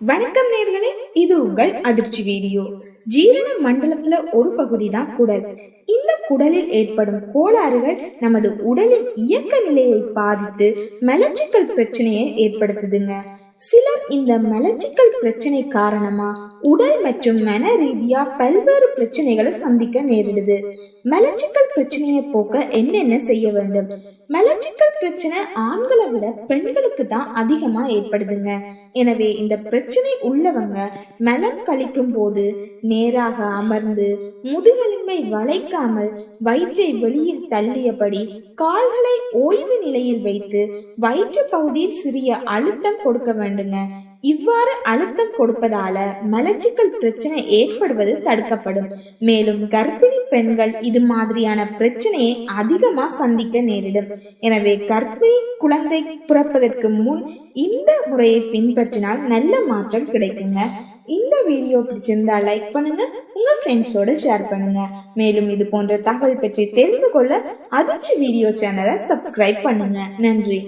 வணக்கம் நேர்களே இது உங்கள் அதிர்ச்சி வீடியோ. ஜீரண மண்டலத்துல ஒரு பகுதி தான் குடல். இந்த குடலில் ஏற்படும் கோளாறுகள் நமது உடலின் இயக்க நிலையை பாதித்து மலச்சிக்கல் பிரச்சனையை ஏற்படுத்துதுங்க. சிலர் இந்த மலச்சிக்கல் பிரச்சனை காரணமா உடல் மற்றும் மன ரீதியா பல்வேறு பிரச்சனைகளை சந்திக்க நேரிடுது. மலச்சிக்கல் பிரச்சனையை போக்க என்னென்ன செய்ய வேண்டும்? மலச்சிக்கல் பிரச்சனை ஆண்களை விட பெண்களுக்கு தான் அதிகமா ஏற்படுதுங்க. எனவே இந்த பிரச்சனை உள்ளவங்க மலம் கழிக்கும் போது நேராக அமர்ந்து உடம்பை வளைக்காமல் வயிற்றை வெளியில் தள்ளியபடி கால்களை ஓய்வு நிலையில் வைத்து வயிற்று பகுதியில் சிறிய அழுத்தம் கொடுக்க வேண்டுங்க. இவ்வாறு அழுத்தம் கொடுப்பதால மலச்சிக்கல் பிரச்சனை ஏற்படுவது தடுக்கப்படும். மேலும் கர்ப்பிணி பெண்கள் இது மாதிரியான பிரச்சனையை அதிகமா சந்திக்க நேரிடும். எனவே கர்ப்பிணி குழந்தை பிறப்பதற்கு முன் இந்த முறையை பின்பற்றினால் நல்ல மாற்றம் கிடைக்குங்க. வீடியோ பிடிச்சிருந்தா லைக் பண்ணுங்க உங்க ஃப்ரெண்ட்ஸோட ஷேர் பண்ணுங்க. மேலும் இது போன்ற தகவல் பற்றி தெரிந்து கொள்ள அதிர்ச்சி வீடியோ சேனலை சப்ஸ்கிரைப் பண்ணுங்க. நன்றி.